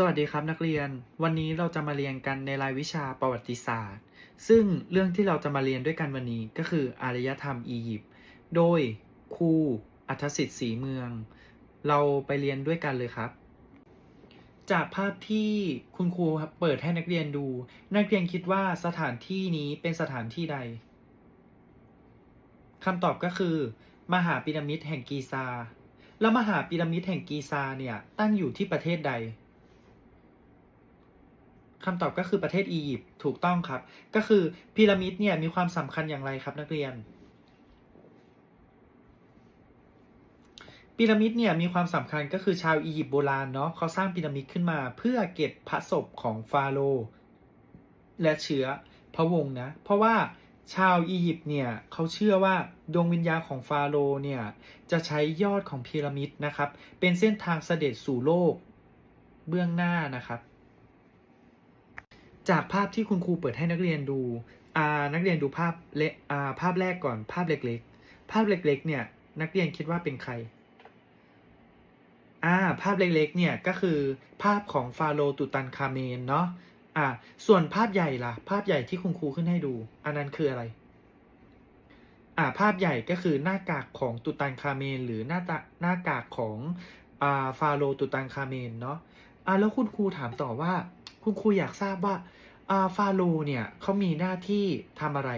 สวัสดีครับนักเรียน วันนี้เราจะมาเรียนกันในรายวิชาประวัติศาสตร์ ซึ่งเรื่องที่เราจะมาเรียนด้วยกันวันนี้ก็คืออารยธรรมอียิปต์ โดยครูอัธสิทธิ์ศรีเมือง เราไปเรียนด้วยกันเลยครับ จากภาพที่คุณครูเปิดให้นักเรียนดู นักเรียนคิดว่าสถานที่นี้เป็นสถานที่ใดคำตอบก็คือ มหาพีระมิดแห่งกีซา แล้วมหาพีระมิดแห่งกีซาเนี่ยตั้งอยู่ที่ประเทศใด คำตอบก็คือประเทศอียิปต์ถูกต้องครับ ก็คือพีระมิดเนี่ยมีความสำคัญอย่างไรครับนักเรียนพีระมิดเนี่ยมีความสำคัญก็คือชาวอียิปต์โบราณเนาะเขาสร้างพีระมิดขึ้นมา เพื่อเก็บพระศพของฟาโรห์และเชื้อพระวงศ์นะ เพราะว่าชาวอียิปต์เนี่ยเขาเชื่อว่าดวงวิญญาณของฟาโรห์เนี่ยจะใช้ยอดของพีระมิดนะครับ เป็นเส้นทางเสด็จสู่โลกเบื้องหน้านะครับ จากภาพที่คุณครูเปิดให้นักเรียนดูอ่านักเรียนดูภาพเลอ่าภาพแรกก่อนภาพเล็กๆ ภาพเล็กๆ เนี่ย นักเรียนคิดว่าเป็นใครอ่าภาพเล็กๆ เนี่ยก็คือภาพของฟาโรตุตันคาเมนเนาะอ่าส่วนภาพใหญ่ล่ะ ภาพใหญ่ที่คุณครูขึ้นให้ดู อันนั้นคืออะไรอ่าภาพใหญ่ก็คือหน้ากากของตุตันคาเมน หรือหน้าตาหน้ากากของอ่าฟาโรตุตันคาเมนเนาะอ่าแล้วคุณครูถามต่อว่า คุณครูอยากทราบว่า อาฟาโรเนี่ยเขามีหน้าที่ทำอะไร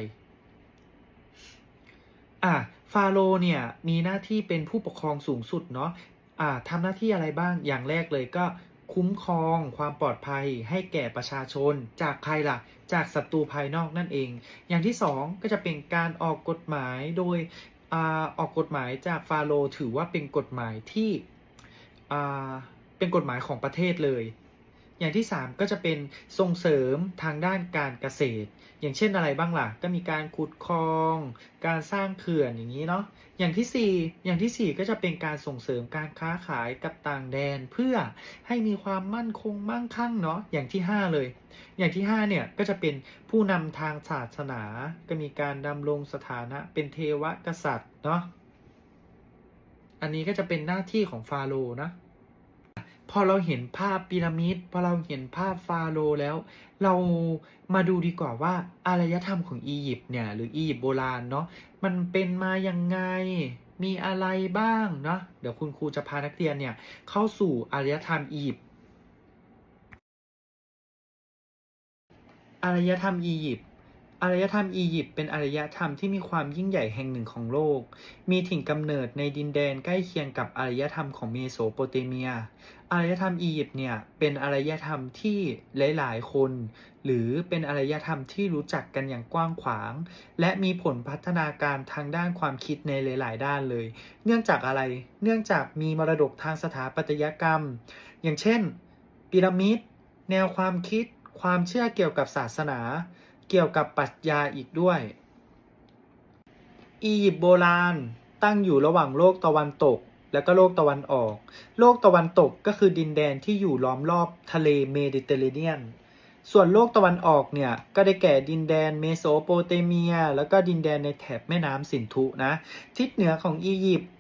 อ่าฟาโรเนี่ยมีหน้าที่เป็นผู้ปกครองสูงสุดเนาะอ่าทำหน้าที่อะไรบ้างอย่างแรกเลยก็คุ้มครองความปลอดภัยให้แก่ประชาชน จากใครล่ะ จากศัตรูภายนอกนั่นเอง อย่างที่สองก็จะเป็นการออกกฎหมายโดยอ่าออกกฎหมายจากฟาโรถือว่าเป็นกฎหมายที่อ่าเป็นกฎหมายของประเทศเลย อย่างที่ 3 ก็จะเป็นส่งเสริมทางด้านการเกษตร อย่างเช่นอะไรบ้างล่ะ ก็มีการขุดคลอง การสร้างเขื่อนอย่างนี้เนาะ อย่างที่ 4 อย่างทีสี่ 4 ก็จะเป็นการส่งเสริมการค้าขายกับต่างแดนเพื่อให้มีความมั่นคงมั่งคั่งเนาะ อย่างที่ 5 เลย อย่างที่ 5 เนี่ยก็จะเป็นผู้นำทางศาสนา ก็มีการดำรงสถานะเป็นเทวกษัตริย์เนาะ อันนี้ก็จะเป็นหน้าที่ของฟาโรห์นะ พอเราเห็นภาพพีระมิดพอเราเห็นภาพฟาโรแล้ว เรามาดูดีกว่าว่าอารยธรรมของอียิปต์เนี่ยหรืออียิปต์โบราณเนาะมันเป็นมายังไงมีอะไรบ้างเนาะเดี๋ยวคุณครูจะพานักเรียนเนี่ยเข้าสู่อารยธรรมอียิปต์อารยธรรมอียิปต์ อารยธรรมอียิปต์เป็นอารยธรรมที่มีความยิ่งใหญ่แห่งหนึ่งของโลก มีถิ่นกำเนิดในดินแดนใกล้เคียงกับอารยธรรมของเมโสโปเตเมีย อารยธรรมอียิปต์เนี่ยเป็นอารยธรรมที่หลาย ๆ คน หรือเป็นอารยธรรมที่รู้จักกันอย่างกว้างขวาง และมีผลพัฒนาการทางด้านความคิดในหลาย ๆ ด้านเลย เนื่องจากอะไร เนื่องจากมีมรดกทางสถาปัตยกรรม อย่างเช่น พีระมิด แนวความคิด ความเชื่อเกี่ยวกับศาสนา เกี่ยวกับปรัชญาอีกด้วย อียิปต์โบราณตั้งอยู่ระหว่างโลกตะวันตก และก็โลกตะวันออก โลกตะวันตกก็คือดินแดนที่อยู่ล้อมรอบทะเลเมดิเตอร์เรเนียน ส่วนโลกตะวันออกเนี่ยก็ได้แก่ดินแดนเมโสโปเตเมีย แล้วก็ดินแดนในแถบแม่น้ำสินธุนะ ทิศเหนือของอียิปต์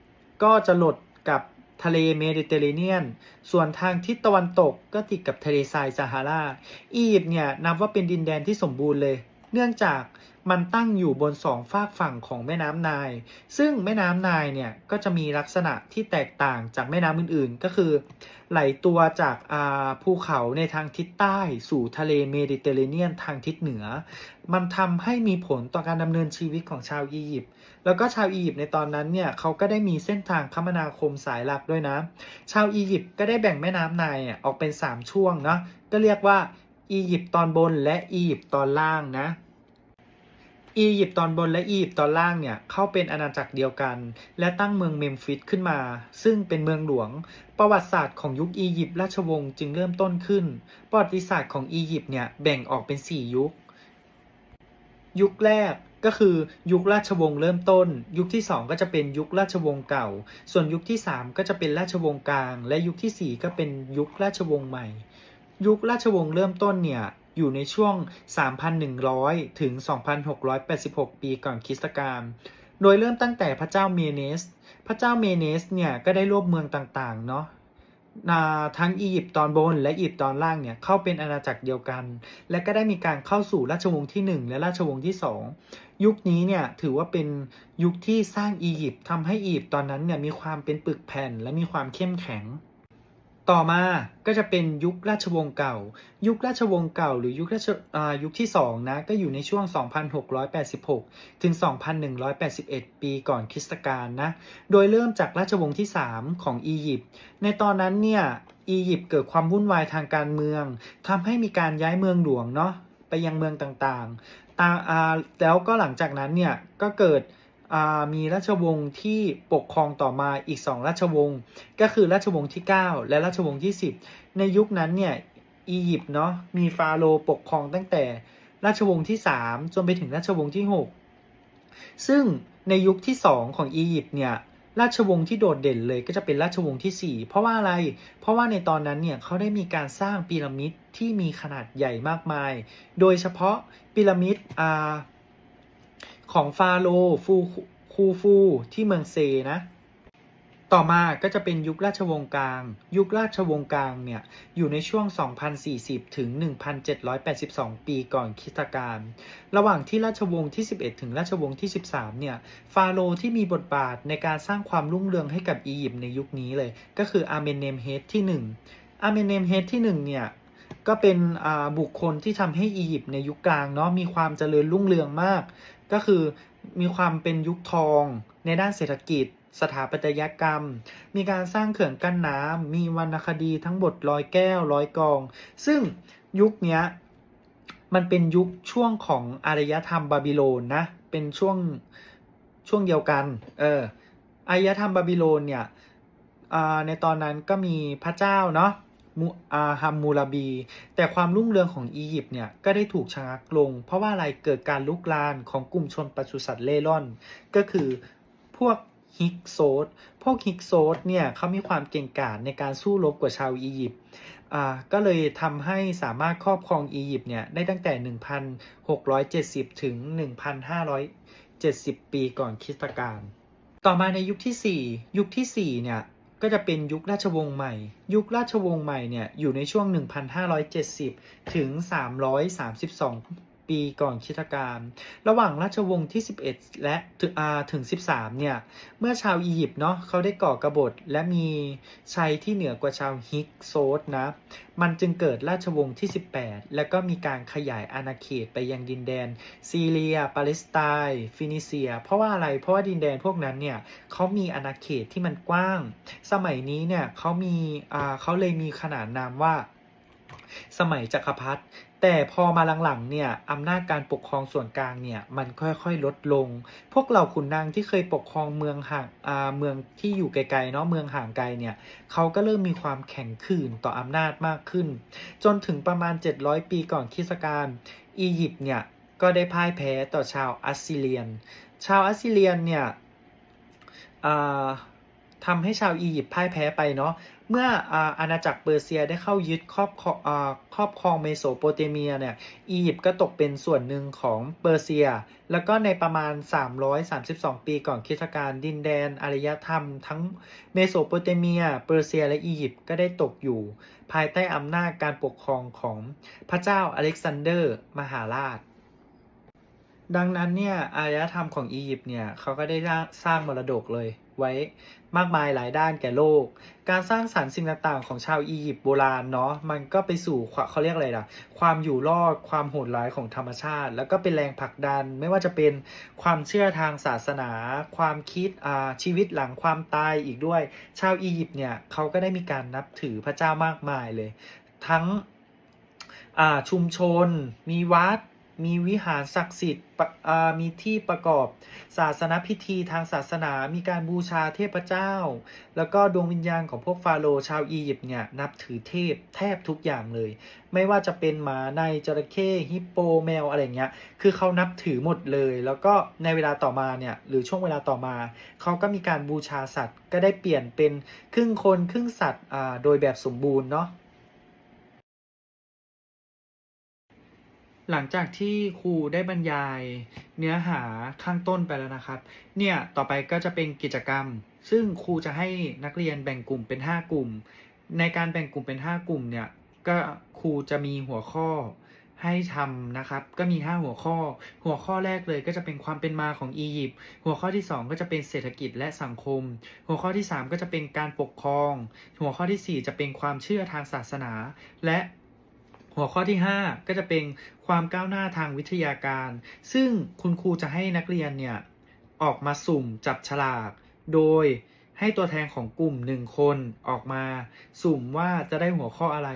ก็จะหลดกับ ทะเลเมดิเตอร์เรเนียน ส่วนทางทิศตะวันตกก็ติดกับทะเลทรายซาฮารา อียิปต์เนี่ยนับว่าเป็นดินแดนที่สมบูรณ์เลย เนื่องจากมันตั้งอยู่บนสองฝากฝั่งของแม่น้ำไนาย ซึ่งแม่น้ำไนายเนี่ยก็จะมีลักษณะที่แตกต่างจากแม่น้ำอื่นๆ ก็คือ ไหลตัวจากภูเขาในทางทิศใต้สู่ทะเลเมดิเตอร์เรเนียนทางทิศเหนือ มันทำให้มีผลต่อการดำเนินชีวิตของชาวอียิปต์แล้วก็ชาวอียิปต์ในตอนนั้นเนี่ยเขาก็ได้มีเส้นทางคมนาคมสายหลักด้วยนะ ชาวอียิปต์ก็ได้แบ่งแม่น้ำไนายอะออกเป็น 3 ช่วงเนาะก็เรียกว่า อียิปต์ตอนบนและอียิปต์ตอนล่างนะ อียิปต์ตอนบนและอียิปต์ตอนล่างเนี่ยเข้าเป็นอาณาจักรเดียวกัน และตั้งเมืองเมมฟิสขึ้นมา ซึ่งเป็นเมืองหลวง ประวัติศาสตร์ของยุคอียิปต์ราชวงศ์จึงเริ่มต้นขึ้น ประวัติศาสตร์ของอียิปต์เนี่ยแบ่งออกเป็น 4 ยุค ยุคแรกก็คือยุคราชวงศ์เริ่มต้น ยุคที่ 2 ก็จะเป็นยุคราชวงศ์เก่า ส่วนยุคที่ 3 ก็จะเป็นราชวงศ์กลาง และยุคทีสี่4 ก็เป็นยุคราชวงศ์ใหม่ ยุคราชวงศ์เริ่มต้นเนี่ยอยู่ในช่วง 3,100 ถึง 2,686 ปีก่อนคริสตกาล โดยเริ่มตั้งแต่พระเจ้าเมเนส พระเจ้าเมเนสเนี่ยก็ได้รวบเมืองต่างๆ เนาะทั้งอียิปต์ตอนบนและอียิปต์ตอนล่างเนี่ยเข้าเป็นอาณาจักรเดียวกัน และก็ได้มีการเข้าสู่ราชวงศ์ที่ 1 และราชวงศ์ที่ 2 ยุคนี้เนี่ยถือว่าเป็นยุคที่สร้างอียิปต์ทำให้อียิปต์ตอนนั้นเนี่ยมีความเป็นปึกแผ่นและมีความเข้มแข็ง ต่อมาก็จะเป็นยุคราชวงศ์เก่า ยุคราชวงศ์เก่า หรือยุคราชอ่ายุคที่2นะก็อยู่ในช่วง 2686 ถึง 2181 ปีก่อนคริสตกาลนะ โดยเริ่มจากราชวงศ์ที่ 3 ของอียิปต์ ในตอนนั้นเนี่ยอียิปต์เกิดความวุ่นวายทางการเมืองทำให้มีการย้ายเมืองหลวงเนาะไปยังเมืองต่างๆตาแล้วก็หลังจากนั้นเนี่ยก็เกิด มีราชวงศ์ที่ปกครองต่อมาอีก 2 ราชวงศ์ก็คือราชวงศ์ที่ 9 และราชวงศ์ที่ 10 ในยุคนั้นเนี่ยอียิปต์เนาะมีฟาโรห์ปกครองตั้งแต่ราชวงศ์ที่ 3 จนไปถึงราชวงศ์ที่ 6 ซึ่งในยุคที่ 2 ของอียิปต์เนี่ยราชวงศ์ที่โดดเด่นเลยก็จะเป็นราชวงศ์ที่ 4 เพราะว่าอะไร เพราะว่าในตอนนั้นเนี่ยเขาได้มีการสร้างพีระมิดที่มีขนาดใหญ่มากมาย โดยเฉพาะพีระมิดอ่า ของฟาโรฟูคูฟูที่เมืองเซนะ ต่อมาก็จะเป็นยุคราชวงศ์กลาง ยุคราชวงศ์กลางเนี่ย อยู่ในช่วง 2040 ถึง 1782 ปีก่อนคริสตกาล ระหว่างที่ราชวงศ์ที่ 11 ถึงราชวงศ์ที่ 13 เนี่ย ฟาโรที่มีบทบาทในการสร้างความรุ่งเรืองให้กับอียิปต์ในยุคนี้เลย ก็คืออาร์เมนเนมเฮดที่ 1 อาร์เมนเนมเฮดที่ 1 เนี่ยก็เป็นบุคคลที่ทำให้อียิปต์ในยุคกลางเนาะมีความเจริญรุ่งเรืองมาก ก็คือมีความเป็นยุคทองในด้านเศรษฐกิจ สถาปัตยกรรม มีการสร้างเขื่อนกั้นน้ำมีวรรณคดีทั้งบทร้อยแก้วร้อยกอง ซึ่งยุคนี้มันเป็นยุคช่วงของอารยธรรมบาบิโลนนะ เป็นช่วงช่วงเดียวกัน เอออารยธรรมบาบิโลนเนี่ยในตอนนั้นก็มีพระเจ้าเนาะ มูอาฮัมมูราบี แต่ความรุ่งเรืองของอียิปต์เนี่ยก็ได้ถูกชะงักลง เพราะว่าอะไรเกิดการลุกลานของกลุ่มชนปศุสัตว์เล่ร่อน ก็คือพวกฮิกโซดพวกฮิกโซดเนี่ยเขามีความเก่งกาจในการสู้รบกว่าชาวอียิปต์ก็เลยทำให้สามารถครอบครองอียิปต์เนี่ยได้ตั้งแต่ 1,670 ถึง 1,570 ปีก่อนคริสตกาลต่อมาในยุคที่ 4 ยุคทีสี่4 เนี่ย ก็จะเป็นยุคราชวงศ์ใหม่ ยุคราชวงศ์ใหม่เนี่ยอยู่ในช่วง 1,570 ถึง 332 ปีก่อนคิตกาลระหว่างราชวงศ์ที่ 11 และถึงอาถึง 13 เนี่ย เมื่อชาวอียิปต์เนาะเขาได้ก่อกบฏและมีชัยที่เหนือกว่าชาวฮิกโซดนะ มันจึงเกิดราชวงศ์ที่ 18 แล้วก็มีการขยายอาณาเขตไปยังดินแดน ซีเรีย ปาเลสไตน์ฟินิเซีย เพราะว่าอะไร เพราะว่าดินแดนพวกนั้นเนี่ยเขามีอาณาเขตที่มันกว้าง สมัยนี้เนี่ยเขามีอ่าเขาเลยมีขนานนามว่าสมัยจักรพรรดิ แต่พอมาหลังๆเนี่ยอำนาจการปกครองส่วนกลางเนี่ยมันค่อยๆลดลง พวกเหล่าขุนนางที่เคยปกครองเมืองห่างอ่าเมืองที่อยู่ไกลๆเนาะเมืองห่างไกลเนี่ยเขาก็เริ่มมีความแข็งขืนต่ออำนาจมากขึ้น จนถึงประมาณ 700 ปีก่อนคริสตกาลอียิปต์เนี่ยก็ได้พ่ายแพ้ต่อชาวอัสซีเรียน ชาวอัสซีเรียนเนี่ยทำให้ชาวอียิปต์พ่ายแพ้ไปเนาะ เมื่ออาณาจักรเปอร์เซียได้เข้ายึดครอบครองอ่าครอบครองเมโสโปเตเมียเนี่ยอียิปต์ก็ตกเป็นส่วนหนึ่งของเปอร์เซีย แล้วก็ในประมาณ 332 ปีก่อนคริสตกาลดินแดนอารยธรรม ทั้งเมโสโปเตเมีย เปอร์เซียและอียิปต์ก็ได้ตกอยู่ ภายใต้อำนาจการปกครองของพระเจ้าอเล็กซานเดอร์ มหาราชดังนั้นเนี่ยอารยธรรมของอียิปต์เนี่ยเขาก็ได้สร้างมรดกเลย ไว้มากมายหลายด้านแก่โลก การสร้างสรรค์สิ่งต่างๆ ของชาวอียิปต์โบราณเนาะมันก็ไปสู่เขาเรียกอะไรล่ะ ความอยู่รอดความโหดร้ายของธรรมชาติ แล้วก็เป็นแรงผลักดันไม่ว่าจะเป็นความเชื่อทางศาสนา ความคิดอ่าชีวิตหลังความตายอีกด้วย ชาวอียิปต์เนี่ยเขาก็ได้มีการนับถือพระเจ้ามากมายเลย ทั้งอาชุมชนมีวัด มีวิหารศักดิ์สิทธิ์มีที่ประกอบศาสนพิธีทางศาสนา มีการบูชาเทพเจ้า แล้วก็ดวงวิญญาณของพวกฟาโรห์ชาวอียิปต์เนี่ยนับถือเทพแทบทุกอย่างเลย ไม่ว่าจะเป็นหมาในจระเข้ฮิปโปแมวอะไรเงี้ย คือเขานับถือหมดเลย แล้วก็ในเวลาต่อมาเนี่ยหรือช่วงเวลาต่อมา เขาก็มีการบูชาสัตว์ ก็ได้เปลี่ยนเป็นครึ่งคนครึ่งสัตว์โดยแบบสมบูรณ์เนาะ หลังจากที่ครูได้บรรยายเนื้อหาข้างต้นไปแล้วนะครับ เนี่ยต่อไปก็จะเป็นกิจกรรม ซึ่งครูจะให้นักเรียนแบ่งกลุ่มเป็น 5 กลุ่ม ในการแบ่งกลุ่มเป็น 5 กลุ่มเนี่ยก็ครูจะมีหัวข้อให้ทำนะครับ ก็มี 5 หัวข้อ หัวข้อแรกเลยก็จะเป็นความเป็นมาของอียิปต์ หัวข้อที่ 2 ก็จะเป็นเศรษฐกิจและสังคม หัวข้อที่ 3 ก็จะเป็นการปกครอง หัวข้อทีสี่4 จะเป็นความเชื่อทางศาสนา และ หัวข้อที่ 5 ก็จะเป็นความก้าวหน้าทางวิทยาการ ซึ่งคุณครูจะให้นักเรียนเนี่ยออกมาสุ่มจับฉลาก โดยให้ตัวแทนของกลุ่มหนึ่งคนออกมาสุ่มว่าจะได้หัวข้ออะไร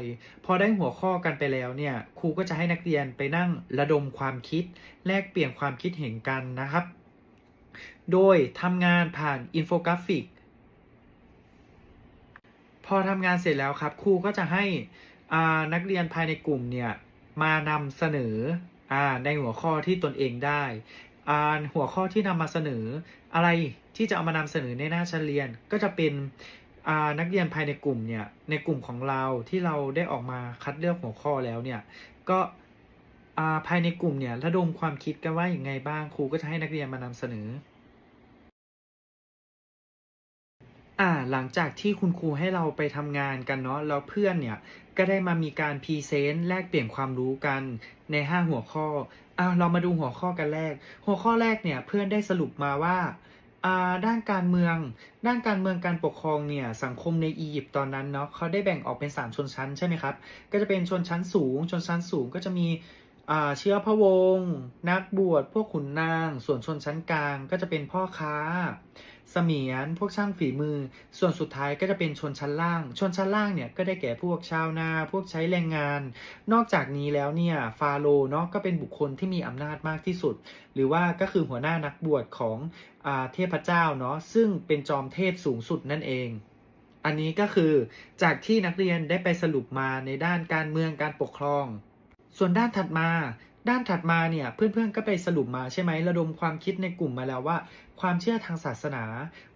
พอได้หัวข้อกันไปแล้วเนี่ยครูก็จะให้นักเรียนไปนั่งระดมความคิด แลกเปลี่ยนความคิดเห็นกันนะครับ โดยทำงานผ่านอินโฟกราฟิก พอทำงานเสร็จแล้วครับครูก็จะให้ นักเรียนภายในกลุ่มเนี่ยมานำเสนออในหัวข้อที่ตนเองได้หัวข้อที่นำมาเสนอ อะไรที่จะเอามานำเสนอในหน้าชั้นเรียนก็จะเป็นนักเรียนภายในกลุ่มเนี่ยในกลุ่มของเราที่เราได้ออกมาคัดเลือกหัวข้อแล้วเนี่ยก็ภายในกลุ่มเนี่ยระดมความคิดกันว่าอย่างไงบ้างครูก็จะให้นักเรียนมานำเสนอ อ่าหลังจากที่คุณครูให้เราไปทำงานกันเนาะแล้วเพื่อนเนี่ยก็ได้มามีการพรีเซนต์แลกเปลี่ยนความรู้กันใน 5 หัวข้ออ่าเรามาดูหัวข้อกันแรก หัวข้อแรกเนี่ยเพื่อนได้สรุปมาว่าอ่าด้านการเมือง ด้านการเมืองการปกครองเนี่ยสังคมในอียิปต์ตอนนั้นเนาะเขาได้แบ่งออกเป็น 3 ชนชั้นใช่ไหมครับก็จะเป็นชนชั้นสูง ชนชั้นสูงก็จะมีอ่าเชื้อพระวงศ์นักบวชพวกขุนนาง ส่วนชนชั้นกลางก็จะเป็นพ่อค้า เสมียน พวกช่างฝีมือ ส่วนสุดท้ายก็จะเป็นชนชั้นล่าง ชนชั้นล่างเนี่ยก็ได้แก่พวกชาวนา พวกใช้แรงงาน นอกจากนี้แล้วเนี่ยฟาโรเนาะก็เป็นบุคคลที่มีอำนาจมากที่สุด หรือว่าก็คือหัวหน้านักบวชของอาเทพเจ้าเนาะซึ่งเป็นจอมเทพสูงสุดนั่นเอง อันนี้ก็คือจากที่นักเรียนได้ไปสรุปมาในด้านการเมืองการปกครอง ส่วนด้านถัดมา ด้านถัดมาเนี่ยเพื่อนๆก็ไปสรุปมาใช่ไหมระดมความคิดในกลุ่มมาแล้วว่า ความเชื่อทางศาสนา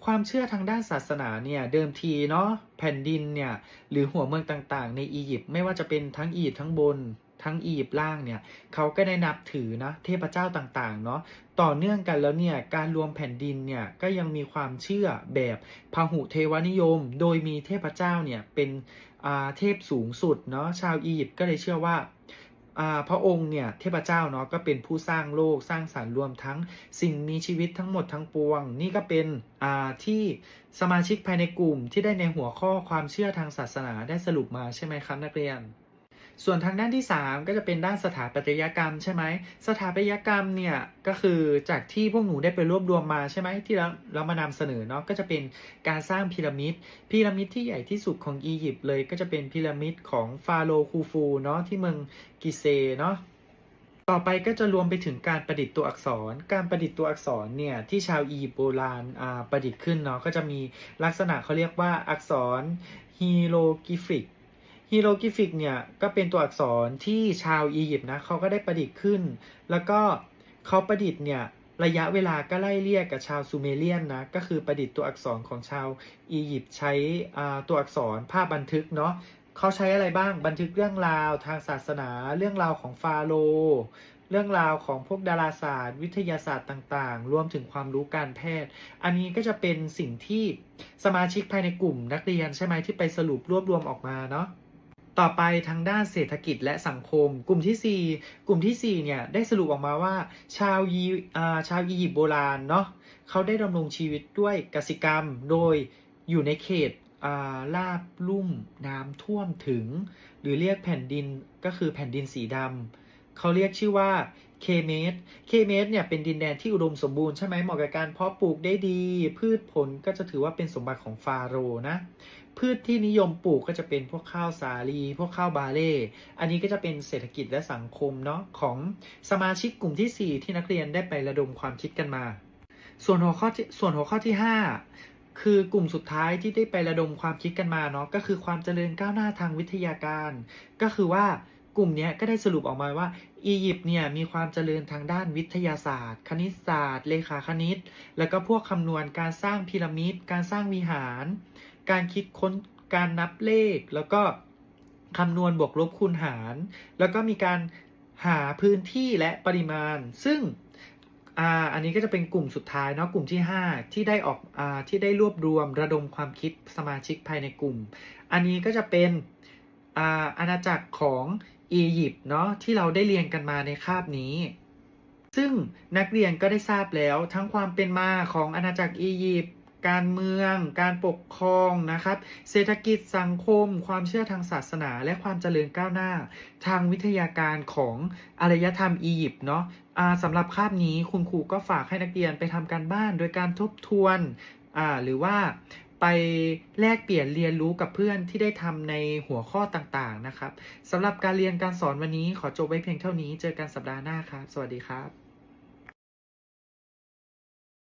ความเชื่อทางด้านศาสนาเนี่ยเดิมทีเนาะแผ่นดินเนี่ยหรือหัวเมืองต่างๆ ในอียิปต์ไม่ว่าจะเป็นทั้งอียิปต์ทั้งบนทั้งอียิปต์ล่างเนี่ยเขาก็ได้นับถือนะเทพเจ้าต่างๆเนาะต่อเนื่องกันแล้วเนี่ยการรวมแผ่นดินเนี่ยก็ยังมีความเชื่อแบบพหุเทวนิยม โดยมีเทพเจ้าเนี่ยเป็นเทพสูงสุดเนาะชาวอียิปต์ก็เลยเชื่อว่า พระองค์เนี่ยเทพเจ้าเนาะก็เป็นผู้สร้างโลกสร้างสรรค์รวมทั้งสิ่งมีชีวิตทั้งหมดทั้งปวง นี่ก็เป็นที่สมาชิกภายในกลุ่มที่ได้ในหัวข้อความเชื่อทางศาสนาได้สรุปมาใช่ไหมครับนักเรียน ส่วนทางด้านที่ 3 ก็จะเป็นด้านสถาปัตยกรรมใช่ไหมสถาปัตยกรรมเนี่ยก็คือจากที่พวกหนูได้ไปรวบรวมมาใช่ไหมที่เราเรามานำเสนอเนาะก็จะเป็นการสร้างพีระมิดพีระมิดที่ใหญ่ที่สุดของอียิปต์เลย ก็จะเป็นพีระมิดของฟาโรคูฟูเนาะที่เมืองกิเซเนาะต่อไปก็จะรวมไปถึงการประดิษฐ์ตัวอักษร การประดิษฐ์ตัวอักษรเนี่ยที่ชาวอียิปต์โบราณประดิษฐ์ขึ้นเนาะก็จะมีลักษณะเขาเรียกว่าอักษรฮีโรกริฟิก ฮีโรกิฟิกเนี่ยก็เป็นตัวอักษรที่ชาวอียิปต์นะเขาก็ได้ประดิษฐ์ขึ้น แล้วก็เขาประดิษฐ์เนี่ยระยะเวลาก็ไล่เรียกกับชาวซูเมเรียนนะก็คือประดิษฐ์ตัวอักษรของชาวอียิปต์ใช้ตัวอักษรภาพบันทึกเนาะเขาใช้อะไรบ้างบันทึกเรื่องราวทางศาสนา เรื่องราวของฟาโรห์เรื่องราวของพวกดาราศาสตร์ วิทยาศาสตร์ต่างๆ รวมถึงความรู้การแพทย์ อันนี้ก็จะเป็นสิ่งที่สมาชิกภายในกลุ่มนักเรียนใช่ไหมที่ไปสรุปรวบรวมออกมาเนาะ ต่อไปทางด้านเศรษฐกิจและสังคม กลุ่มที่ 4 กลุ่มทีสี่ 4 เนี่ยได้สรุปออกมาว่า ชาวยีชาวอียิปต์โบราณเนาะเขาได้ดำรงชีวิตด้วยกสิกรรม โดยอยู่ในเขตาลาบลุ่มน้ำท่วมถึง หรือเรียกแผ่นดินก็คือแผ่นดินสีดำเขาเรียกชื่อว่า เคเมสเคเมสเนี่ยเป็นดินแดนที่อุดมสมบูรณ์ใช่ไหมเหมาะกับการเพาะปลูกได้ดี พืชผลก็จะถือว่าเป็นสมบัติของฟาโรนะ พืชที่นิยมปลูกก็จะเป็นพวกข้าวสาลี พวกข้าวบาเล่ อันนี้ก็จะเป็นเศรษฐกิจและสังคมเนาะของสมาชิกกลุ่มที่ 4 ที่นักเรียนได้ไประดมความคิดกันมา ส่วนหัวข้อที่ส่วนหัวข้อที่ 5คือกลุ่มสุดท้ายที่ได้ไประดมความคิดกันมาเนาะก็คือความเจริญก้าวหน้าทางวิทยาการ ก็คือว่ากลุ่มนี้ก็ได้สรุปออกมาว่า อียิปต์เนี่ยมีความเจริญทางด้านวิทยาศาสตร์ คณิตศาสตร์ เลขาคณิต แล้วก็พวกคำนวณการสร้างพีระมิด การสร้างวิหาร การคิดค้นการนับเลข แล้วก็คำนวณบวกลบคูณหาร แล้วก็มีการหาพื้นที่และปริมาณ ซึ่งอ่าอันนี้ก็จะเป็นกลุ่มสุดท้ายเนาะกลุ่มที่ 5 ที่ได้ออกอ่าที่ได้รวบรวมระดมความคิดสมาชิกภายในกลุ่ม อันนี้ก็จะเป็นอาอาณาจักรของ อียิปต์เนาะที่เราได้เรียนกันมาในคาบนี้ ซึ่งนักเรียนก็ได้ทราบแล้วทั้งความเป็นมาของอาณาจักรอียิปต์การเมือง การปกครองนะครับ เศรษฐกิจสังคม ความเชื่อทางศาสนา และความเจริญก้าวหน้า ทางวิทยาการของอารยธรรมอียิปต์เนาะสำหรับคาบนี้คุณครูก็ฝากให้นักเรียนไปทำการบ้าน โดยการทบทวนอ่าหรือว่า ไปแลกเปลี่ยนเรียนรู้กับเพื่อนที่ได้ทำในหัวข้อต่างๆนะครับสำหรับการเรียนการสอนวันนี้ขอจบไว้เพียงเท่านี้ เจอกันสัปดาห์หน้าครับ สวัสดีครับ